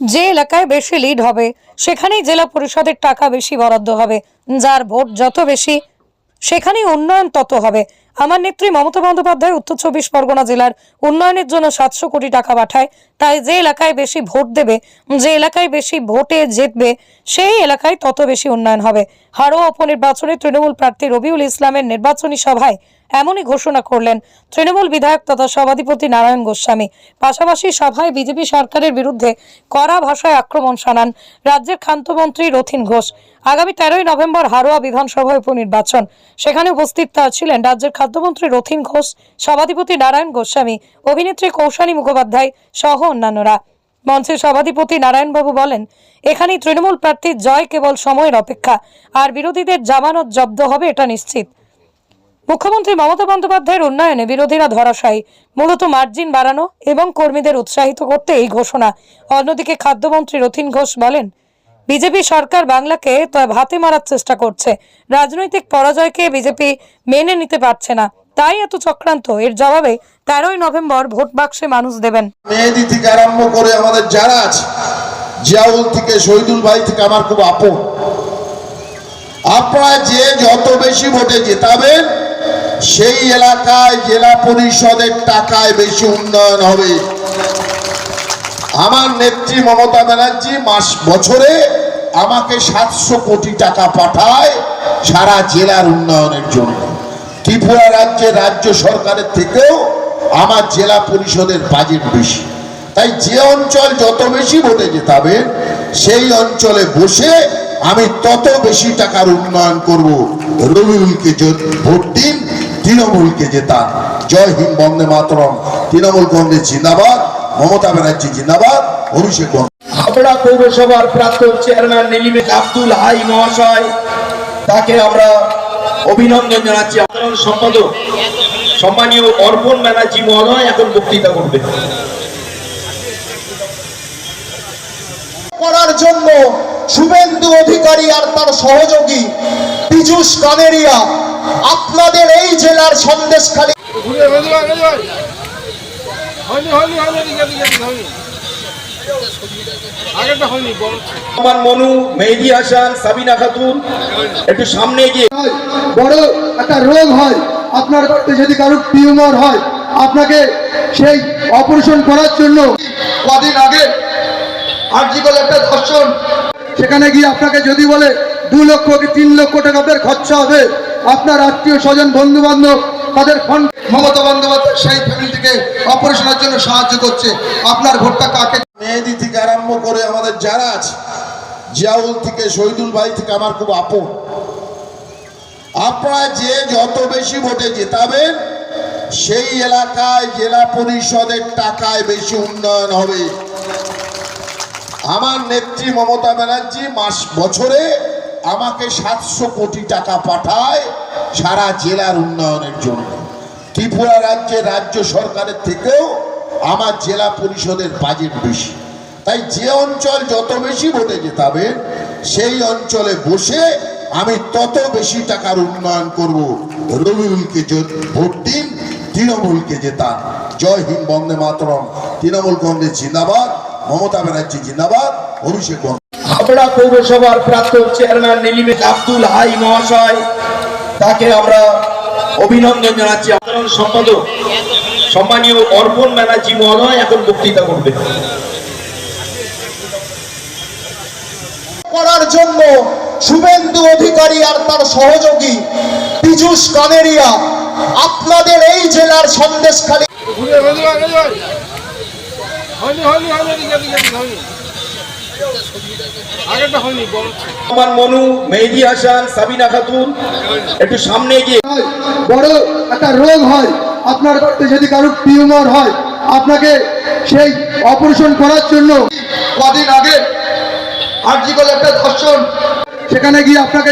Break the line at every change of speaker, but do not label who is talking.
যে এলাকায় বেশি লিড হবে, সেখানেই জেলা পরিষদের টাকা বেশি বরাদ্দ হবে। যার ভোট যত বেশি, সেখানেই উন্নয়ন তত হবে। আমার নেত্রী মমতা বন্দ্যোপাধ্যায় উত্তর চব্বিশ পরগনা জেলার উন্নয়নের জন্য সাতশো কোটি টাকা পাঠায়। তাই যে এলাকায় বেশি ভোট দেবে, যে এলাকায় বেশি ভোটে জিতবে, সেই এলাকায় তত বেশি উন্নয়ন হবে। হারো উপনির্বাচনে তৃণমূল প্রার্থী রবিউল ইসলামের নির্বাচনী সভায় এমনই ঘোষণা করলেন তৃণমূল বিধায়ক তথা সভাধিপতি নারায়ণ গোস্বামী। পাশাপাশি সভায় বিজেপি সরকারের বিরুদ্ধে কড়া ভাষায় আক্রমণ শানান রাজ্যের খান্তমন্ত্রী রথিন ঘোষ। আগামী তেরোই নভেম্বর হারোয়া বিধানসভা উপনির্বাচন। সেখানে উপস্থিত ছিলেন রাজ্যের খাদ্যমন্ত্রী রথিন ঘোষ, সভাধিপতি নারায়ণ গোস্বামী, অভিনেত্রী কৌশানী মুখোপাধ্যায় সহ অন্যান্যরা। মঞ্চের সভাধিপতি নারায়ণবাবু বলেন, এখানেই তৃণমূল প্রার্থীর জয় কেবল সময়ের অপেক্ষা, আর বিরোধীদের জামানত জব্দ হবে এটা নিশ্চিত। মুখ্যমন্ত্রী মমতা বন্দ্যোপাধ্যায়ের উন্নয়নে বিরোধীরা ধরাশায়ী। মূলত মার্জিন বাড়ানো এবং কর্মীদের উৎসাহিত করতে এই ঘোষণা। অন্যদিকে খাদ্যমন্ত্রী রথিন ঘোষ বলেন বিজেপি সরকার বাংলাকে ভাতে মারার চেষ্টা করছে। রাজনৈতিক পরাজয়কে বিজেপি মেনে নিতে পারছে না। তাই এত চক্রান্ত। এর জবাবে তেরোই নভেম্বর ভোট বাক্সে মানুষ দেবেন।
মেহেদি থেকে আরম্ভ করে আমাদের যারা আছে, জিয়াউল থেকে শহীদুল ভাই থেকে আমার খুব আপন। আপনারা যে যত বেশি ভোটে জেতাবেন, সেই এলাকায়, জেলা পরিষদের টাকায় বেশি উন্নয়ন হবে। আমার নেত্রী মমতা ব্যানার্জি মাস বছরে আমাকে সাতশো কোটি টাকা পাঠায় সারা জেলার উন্নয়নের জন্য। ত্রিপুরা রাজ্যের রাজ্য সরকারের থেকেও আমার জেলা পরিষদের বাজেট বেশি। তাই যে অঞ্চল যত বেশি ভোটে জেতাবে, সেই অঞ্চলে বসে আমি তত বেশি টাকার উন্নয়ন করব। রবিউলকে ভোট দিন, তৃণমূলকে জেতান। জয় হিন্দ, বন্দে মাতরম। তৃণমূল কংগ্রেস জিন্দাবাদ, মমতা ব্যানার্জি জিন্দাবাদ, অভিষেক
হাবড়া পৌরসভার প্রাক্তন চেয়ারম্যান নীলিমে আব্দুল হাই মহাশয়, তাকে আমরা অভিনন্দন জানাচ্ছি। সাধারণ সম্পাদক, সম্মানীয় অর্পণ ব্যানার্জি মহোদয় এখন বক্তৃতা করবেন।
করার জন্য শুভেন্দু অধিকারী আর তার সহযোগী পীযুষ কানেরিয়া, আপনাদের এই জেলার সন্দেশখালী
আমার মনু হাসান, সাবিনা খাতুন, একটু সামনে গিয়ে
বড় একটা রোগ হয়, আপনার যদি কারোর টিউমার হয়, আপনাকে সেই অপারেশন করার জন্য কদিন আগে আর্জিকল একটা দর্শন সেখানে গিয়ে আপনাকে যদি বলে দু লক্ষ কি তিন লক্ষ টাকা আপনার খরচা হবে, আপনার আত্মীয় স্বজন বন্ধু বান্ধব তাদের ফন্ড মমতা বন্দ্যোপাধ্যায় সেই ফ্যামিলি থেকে অপারেশনের জন্য সাহায্য করছে। আপনার ভোটটা কাকে
আরম্ভ করে আমাদের যারা আছে, জিয়াউল থেকে শহীদুল ভাই থেকে আমার খুব আপন। আপনারা যে যত বেশি ভোটে জেতাবেন, সেই এলাকায় জেলা পরিষদের টাকায় বেশি উন্নয়ন হবে। আমার নেত্রী মমতা ব্যানার্জি মাস বছরে আমাকে সাতশো কোটি টাকা পাঠায় সারা জেলার উন্নয়নের জন্য। ত্রিপুরা রাজ্যের রাজ্য সরকারের থেকেও আমার জেলা পরিষদের বাজেট বেশি। তাই যে অঞ্চল যত বেশি ভোটে জেতাবে, সেই অঞ্চলে বসে আমি তত বেশি টাকার উন্নয়ন করব। রবিউলকে ভোট দিন, তৃণমূলকে জেতান জয় হিন্দ, বন্দে মাতরম। তৃণমূল কংগ্রেস জিন্দাবাদ, মমতা ব্যানার্জি জিন্দাবাদ, অভিষেক
হাবড়া পৌরসভার প্রাক্তন চেয়ারম্যান নীলিমে আব্দুল হাই মহাশয়, তাকে আমরা অভিনন্দন জানাচ্ছি। সাধারণ সম্পাদক, সম্মানীয় অর্পণ ব্যানার্জি মহোদয় এখন বক্তৃতা করবেন
করার জন্য শুভেন্দু অধিকারী আর তার সহযোগী পীযুষ কানেরিয়া আপনাদের এই জেলার সন্দেশখালী
আমার মনু মেহেদি হাসান সাবিনা খাতুন একটু সামনে গিয়ে।
হয়, বড় একটা রোগ হয়। আপনার যদি কারোর টিউমার হয় আপনাকে সেই অপারেশন করার জন্য কদিন আগে আর্জিকল একটা দর্শন। সেখানে গিয়ে আপনাকে